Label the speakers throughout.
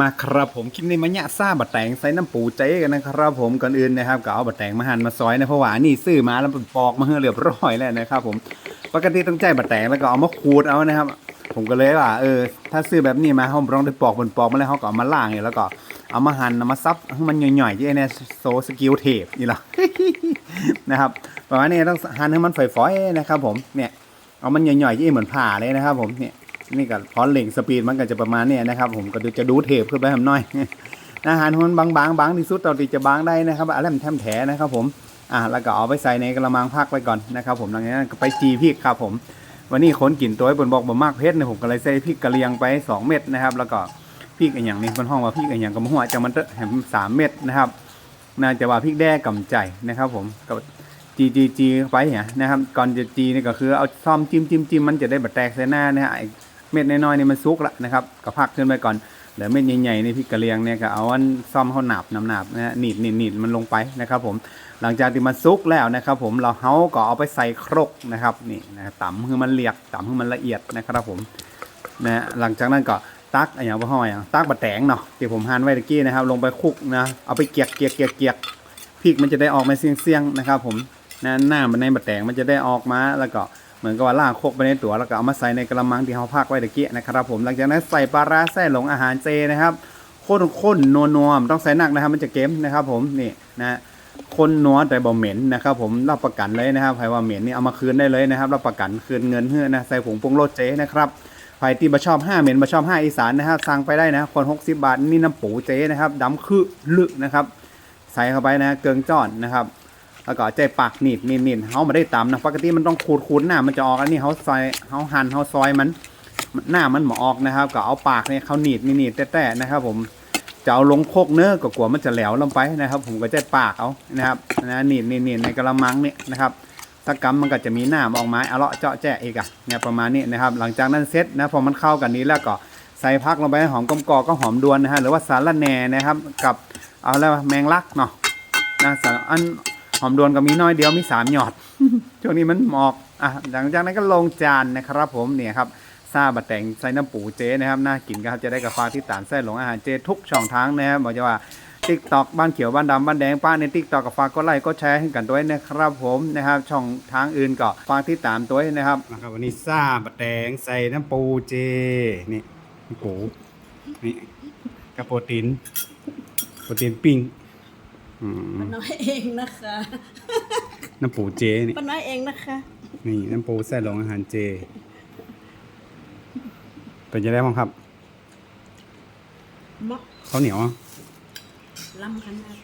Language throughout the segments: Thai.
Speaker 1: มาครับผมคลิปนี้มาเนี่ยซ่าบะแตงใส่น้ำปูเจกันนะครับผมก่อนอื่นนะครับก็เอาบะแตงมาหั่นมาซอยนะเพราะว่านี่ซื้อมาแล้วมันปอกมาให้เรียบร้อยแล้วนะครับผมปกติต้องใจบะแตงแล้วก็เอามาขูดเอานะครับ ผมก็เลยว่าเออถ้าซื้อแบบนี้มาเขาลองได้ปอกบนปอกมาแล้วเขาก็เอามาล่างเนี่ยแล้วก็เอามาหั่นเอามาซับให้มันหน่อยๆที่ไอ้เนี่ยโซสกิลเทปนี่หรอนะครับประมาณนี้ต้องหั่นให้มันฝอยๆนะครับผมเนี่ยเอามันหน่อยๆที่เหมือนผ่าเลยนะครับผมเนี่ย นี่ก็พอเล่งสปีดมันก็จะประมาณเนี้ยนะครับ ผมก็จะดูเทปขึ้นไปทำน้อยอาหารมันบางๆบางที่สุดเราที่จะบางได้นะครับอะไรมันแทมแถนะครับผมอะแล้วก็เอาไปใส่ในกระมังพักไว้ก่อนนะครับ ผมหลังจากนั้นก็ไปจีพริกครับผม วันนี้คนกลิ่นตัวให้บนบอกบ่มากเพชรเนี่ยผมก็เลยใส่พริกกระเลียงไป 2 เม็ดนะครับแล้วก็พริกอนอย่างนี้บนห้องว่าพริกอนอย่างกับหัวจะมันเตะแหมสามเม็ดนะครับน่าจะว่าพริกแด้กำใจนะครับ ผมกับจีจีจีไปเนี่ยนะครับก่อนจะจีนี่ก็คือเอาซ่อมจิ้มจิ้มจิ้มมันจะได้บะแตกใส่หน้านะฮะ เม็ดน้อยๆนี่มันซุกละนะครับก็พักขึ้นไปก่อนเหลือเม็ดใหญ่ๆในพริกระเลียงเนี่ยก็เอาอันซ่อมเขาหนาบนำหนาบนะฮะหนีดหนีดหนีดมันลงไปนะครับ ผมหลังจากที่มันซุกแล้วนะครับ ผมเราเฮาก็เอาไปใส่ครกนะครับนี่นะต่ำให้มันเรียกต่ำให้มันละเอียดนะครับผมนะหลังจากนั้นก็ตักอะไอย่างพ่อห้อยอะตักบะแตงเนาะที่ผมหั่นไว้ตะกี้นะครับ ลงไปคุกนะเอาไปเกียกเกียกเกียกเกียกพริกมันจะได้ออกมาเสียงๆนะครับ ผมนะหน้ามันในบะแตงมันจะได้ออกมาแล้วก็ เหมือนกับว่าล่างโคกไปในตัวแล้วก็เอามาใส่ในกระมังที่เขาพักไว้ตะเกียนะครับผมหลังจากนั้นใส่ปลาร้าแส่หลงอาหารเจนะครับข้นๆนัวๆมันต้องใส่หนักนะครับ มันจะเค็มนะครับ ผมนี่นะคนนัวแต่บ่เหม็นนะครับ ผมรับประกันเลยนะครับใครว่าเหม็นนี่เอามาคืนได้เลยนะครับรับประกันคืนเงินเฮือนะใส่ผงปรุงรสเจนะครับใครที่มาชอบ5เหม็นมาชอบ5อีสานนะครับสั่งไปได้นะคน60บาทนี่น้ำปูเจนะครับดำคือลึกนะครับ ใส่เข้าไปนะเกลืองจอนนะครับ แล้วก็ใจปากหนีดนิดนิดเขาไม่ได้ตำนะปกติมันต้องขูดขูดหน้ามันจะออกอันนี้เขาซอยเขาหั่นเขาซอยมันหน้ามันหมอออกนะครับ ก็เอาปากเนี่ยเขาหนีดนิดนิดแต่ๆนะครับ ผมจะเอาลงโคกเนื้อก็กลัวมันจะแหลวลงไปนะครับ ผมก็ใจปากเอานะครับนะหนีดนิดนิดในกระมังเนี่ยนะครับถ้ากำมันก็จะมีหน้าออกมาเอาเลาะเจาะแจ๊ะอีกอะเนี่ยประมาณนี้นะครับ หลังจากนั้นเสร็จนะพอมันเข้ากันนี้แล้วก็ใส่พักลงไปหอมกลมกอกก็หอมดวนนะฮะหรือว่าสารละแหน่นะครับ กับเอาแล้วแมงลักเนาะนะสารอัน หอมดวนก็มีน้อยเดียวมีสามหยอด ช่วงนี้มันหมอกอะหลังจากนั้นก็ลงจานนะครับ ผมเนี่ยครับซาบะแต่งใส่น้ำปูเจนะครับน่ากินครับจะได้กับฟ้ากที่ตานไส้หลงอาหารเจทุกช่องทางนะครับบอกจะว่าติ๊กตอกบ้านเขียวบ้านดำบ้านแดงป้าในติ๊กตอกกับฝากก็ไลค์ก็แชร์ให้กันด้วยนะครับผมนะครับ ช่องทางอื่นก็ฝากที่ตามตัวนะครับนะครับ วันนี้ซาบะแตงใส่น้ำปูเจนี่น้ำปูนี่กับโปรตีนโปรตีนปิ้ง อืม
Speaker 2: ป้าน้อยเองนะคะ
Speaker 1: น้ำปูเจนี่
Speaker 2: ป้าน้อยเองนะคะ
Speaker 1: นี่น้ำปูแซ่หลงอาหารเจ เป็นยังไงบ้างครับ
Speaker 2: เหมาะ
Speaker 1: ข้าวเหนียวอะ
Speaker 2: ล้ำขนาด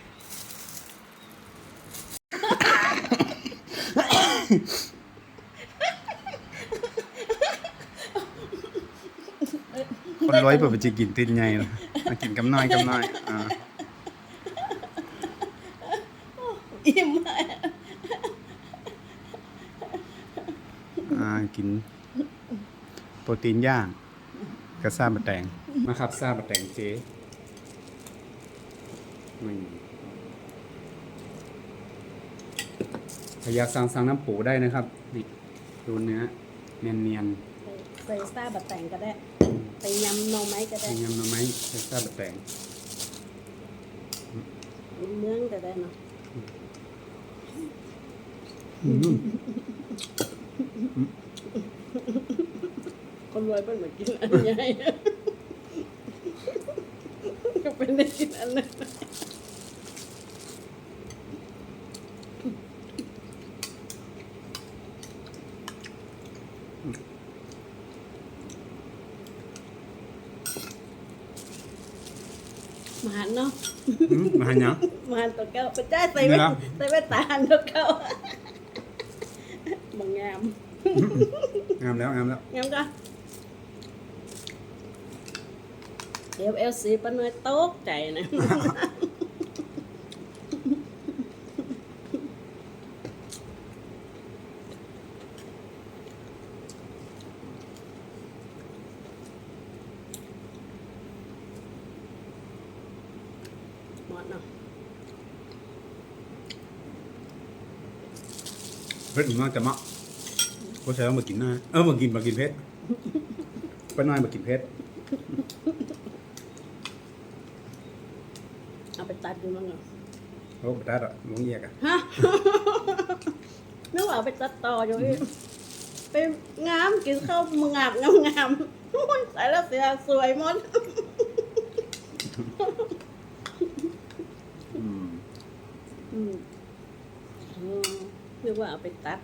Speaker 1: คนร้อยเปิดไปจะกินติดไงล่ะมากินกำน้อยกำน้อยอ่า
Speaker 2: อิ่มมาก
Speaker 1: อ่า กิน โปรตีนย่างกับซาบะแตงมาครับซาบะแตงเจนี่ถ้าอยากสั่งสั่งน้ำปูได้นะครับนี่ดูเนื้อเนียน
Speaker 2: ใส่ซาบะแต่งก็ได้ไปยำหน่อไม้ก็
Speaker 1: ๆ
Speaker 2: ได้
Speaker 1: ใส่ยำหน่อไม้ใส่ซาบะแตง
Speaker 2: เมืองก็ได้เนาะ
Speaker 1: อืม
Speaker 2: คนรวยเป็นเหมือนกินอันใหญ่ก็เป็นได้กินอันนั้นมาหันเนาะ
Speaker 1: อืมมาหันยัง
Speaker 2: มาหันตัวเก้าไปจ้าใส่ไว้
Speaker 1: เหรอ
Speaker 2: ใส่ไว้ตาหันตัวเก้าบางงาม
Speaker 1: งามแล้วงามแล้ว
Speaker 2: งามก็เดี๋ยวเอลซีป้าน้อยตกใจนะหมดเนาะ
Speaker 1: เพชรมากจะมะ ก็ใช้ว่ามากินหน้าเออมากินมากินเพชรป้าน้อยมากินเพชร
Speaker 2: เอาไปตัดอยู่นั่นเหรอ
Speaker 1: โอ้ได้หรอลุงเอียกอะ
Speaker 2: ฮะนึกว่าเอาไปตัดต่ออยู่อีกไปงามกินข้าวมึงงามงามงามโอ้ยใส่แล้วเสียสวยหมด
Speaker 1: อืม
Speaker 2: อืมอืมนึกว่าเอาไปตัด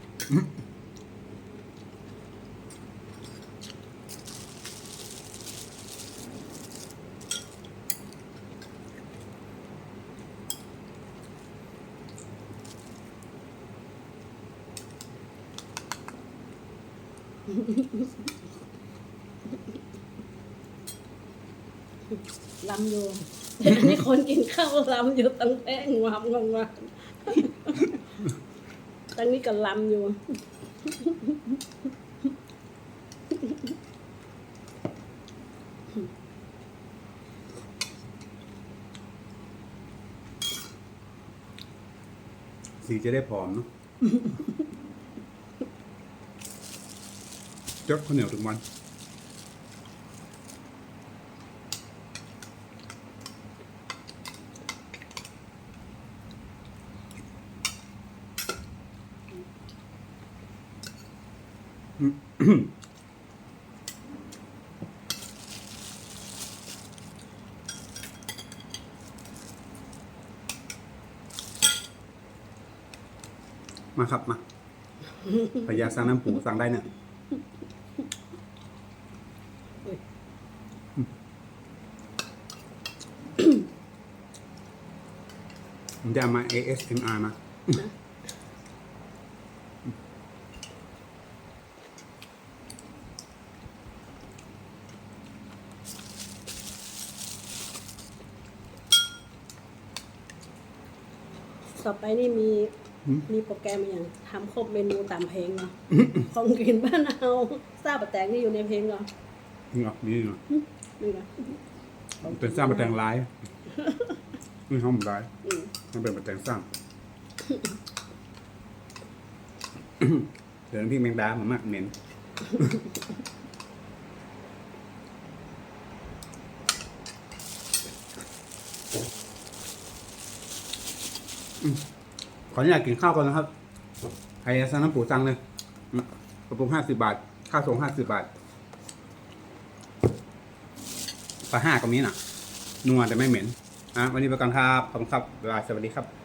Speaker 2: ลำอยู่แต่นี่คนกินข้าวลำอยู่ตั้งแท่งวามงงวาตั้งนี้ก็ลำอยู่
Speaker 1: สีจะได้ผอมเนาะ จดข้าวเหนียวทุกวันมาครับ มาพยาสั่งน้ำปูสั่งได้เนี่ย ผมจะมา ASMR มา
Speaker 2: ต่อไปนี่มี
Speaker 1: ม
Speaker 2: มีโปรแกรมอย่างทำครบเมนูตามเพลงเนาะของกินบ้านเอาซาบะแตงนี่อยู่ในเพลงเหรอ
Speaker 1: นี่เหรอนี่เหรอ
Speaker 2: นี่นะ
Speaker 1: เป็นสร้างประแตงร้ายนี่ห้องร้าย
Speaker 2: อืม
Speaker 1: มันเป็นประแตงสร้างเดี๋ยวน้ำพริกแมงดามันมากเหม็นอืม ขออนุญาตกินข้าวก่อนนะครับใครจะสั่งน้ำปูสั่งเลยกระปุกห้าสิบบาท ค่าส่งห้าสิบบาทปลาห้าก็มีน่ะนัวแต่ไม่เหม็นอะวันนี้ไปกันครับขอบคุณครับลายาสวัสดีครับ